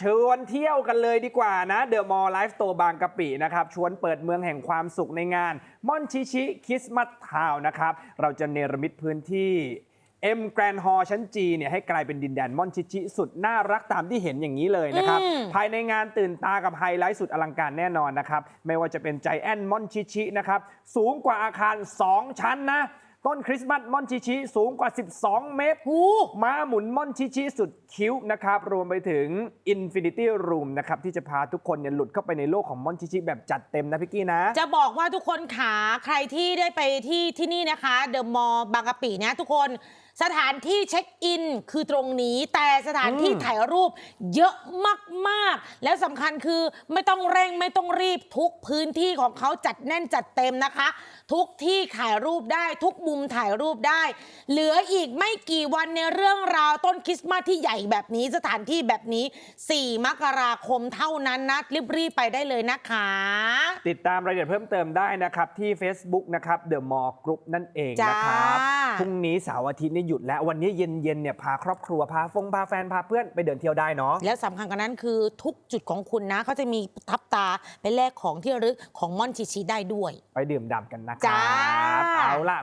ชวนเที่ยวกันเลยดีกว่านะเดอะมอลล์ไลฟ์สโตร์บางกะปินะครับ ชวนเปิดเมืองแห่งความสุขในงานม่อนชิชิคริสต์มาสทาวนะครับ เราจะเนรมิตพื้นที่เอ็มแกรนฮอชั้นจีเนี่ยให้กลายเป็นดินแดนม่อนชิชิสุดน่ารักตามที่เห็นอย่างนี้เลยนะครับอืมภายในงานตื่นตากับไฮไลท์สุดอลังการแน่นอนนะครับ ไม่ว่าจะเป็นใจแอนมอนชิชินะครับ สูงกว่าอาคาร 2 ชั้นนะ ต้นคริสต์มาสมอนชิชิสูงกว่า 12 เมตร หูม้าหมุนม่อนชิชิสุดคิ้วนะครับ รวมไปถึง Infinity Room นะครับ ที่จะพาทุกคนเนี่ยหลุดเข้าไปในโลกของม่อนชิชิแบบจัดเต็มนะพี่กี้นะ จะบอกว่าทุกคนขาใครที่ได้ไปที่ที่นี่นะคะ เดอะมอลล์บางกะปินะทุกคน สถานที่เช็คอินคือตรงนี้ แต่สถานที่อืมถ่ายรูปเยอะมากๆ แล้วสำคัญคือไม่ต้องเร่งไม่ต้องรีบทุกพื้นที่ของเขาจัดแน่นจัดเต็มนะคะ ทุกที่ถ่ายรูปได้ทุกมุมถ่ายรูปได้ เหลืออีกไม่กี่วันในเรื่องราวต้นคริสต์มาสที่ใหญ่แบบนี้สถานที่แบบนี้ 4 มกราคมเท่านั้นนะรีบๆไปได้เลยนะคะ ติดตามรายละเอียดเพิ่มเติมได้นะครับ ที่ Facebook นะครับ The Mall Group นั่นเองนะครับจ้า พรุ่งนี้เสาร์อาทิตย์นี่หยุดแล้ว วันนี้เย็นๆเนี่ยพาครอบครัวพาฟงพาแฟนพาเพื่อนไปเดินเที่ยวได้เนาะแล้วสำคัญกว่านั้นคือทุกจุดของคุณนะเขาจะมีทับตาไปแลกของที่ระลึกของม่อนชิชิได้ด้วย ไปดื่มด่ำกันนะคจ้ารับเอาล่ะ